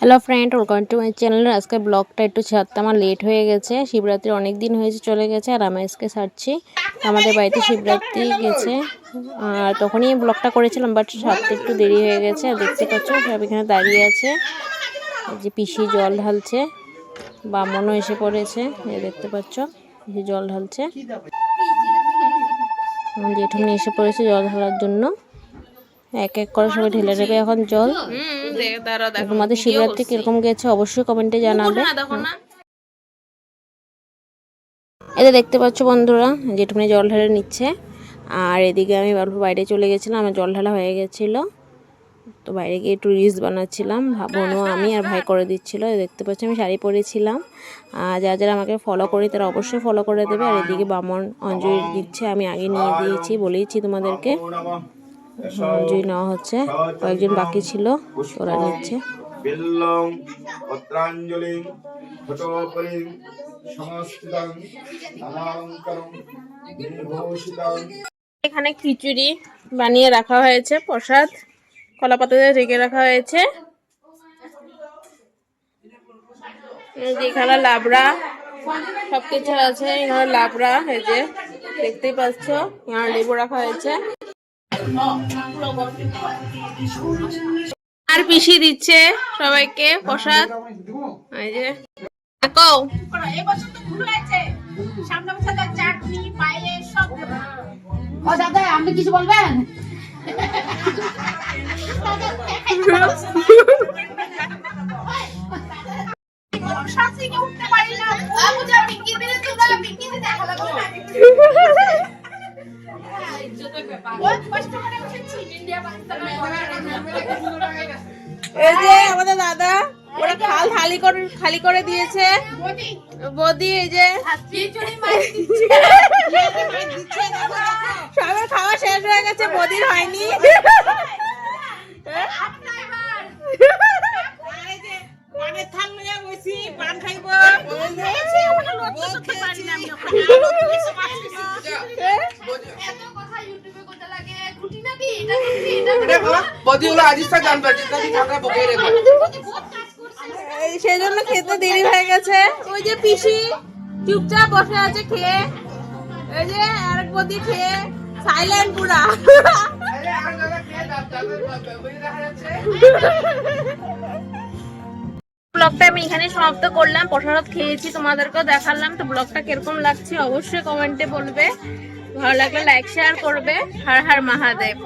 Hello friend welcome to my channel আজকে ব্লগটা একটু ছাড়তে আমার লেট হয়ে গেছে। শিবরাত্রি অনেক দিন হয়েছে, চলে গেছে আর আমি আজকে ছাড়ছি। আমাদের বাড়িতে শিবরাত্রি গেছে। আর তখনই ব্লগটা করেছিলাম বাট ছাড়তে একটু দেরি হয়ে গেছে। আর দেখতে পাচ্ছ, সব এখানে দাঁড়িয়ে আছে। যে পিসি জল ঢালছে, বামনও এসে পড়েছে। দেখতে পাচ্ছ, পিসি জল ঢালছে। জেঠুমনি এসে পড়েছে জল ঢালার জন্য। এক এক করে সবাই ঢেলে নেবে এখন জল। তোমাদের শিবরাত্রি কীরকম গেছে অবশ্যই কমেন্টে জানাবে। এতে দেখতে পাচ্ছ বন্ধুরা যেটুকুনি জল ঢেলে নিচ্ছে। আর এদিকে আমি বাইরে চলে গেছিলাম আমার জল ঢালা হয়ে গেছিল। তো বাইরে গিয়ে একটু রিলস বানাচ্ছিলাম বোনও আমি আর ভাই করে দিচ্ছিল। দেখতে পাচ্ছি আমি শাড়ি পরেছিলাম। আর যারা যারা আমাকে ফলো করি তারা অবশ্যই ফলো করে দেবে। আর এদিকে বামন অঞ্জলি দিচ্ছে আমি আগে নিয়ে দিয়েছি বলেইছি তোমাদেরকে। অঞ্জলি নেওয়া হচ্ছে কয়েকজন বাকি ছিল ওরা নিচ্ছে। বিল্লং পত্রাঞ্জলিং ফটোপরিং সংস্কৃতং নামাঙ্করং বিভূষিতং এখানে খিচুড়ি বানিয়ে রাখা হয়েছে প্রসাদ কলা পাতাতে রেখে রাখা হয়েছে এখানে লাবড়া সবকিছু আছে এখানে লাবড়া এই যে দেখতেই পাচ্ছ এখানে লেবু রাখা হয়েছে। আর পিসি দিচ্ছে সবাইকে প্রসাদ। এই যে। আপনি কিছু বলবেন উঠতে পারি না। এই যে আমাদের দাদা ওরা খাল খালি করে খালি করে দিয়েছে। বদি এই যে। সবার খাওয়া শেষ হয়ে গেছে বদির হয়নি। খেয়েছি। এত কথা ইউটিউবে সেই জন্য খেতে দেরি হয়ে গেছে। ওই যে পিসি চুপচাপ বসে আছে খেয়ে। এই যে আরেক বদি খেয়ে। সাইলেন্ট পুরা। ব্লগটা আমি এখানে সমাপ্ত করলাম। প্রসাদ খেয়েছি তোমাদেরকেও দেখালাম। তো ব্লগটা কীরকম লাগছে অবশ্যই কমেন্টে বলবে। ভালো লাগলে লাইক শেয়ার করবে। হর হর মহাদেব।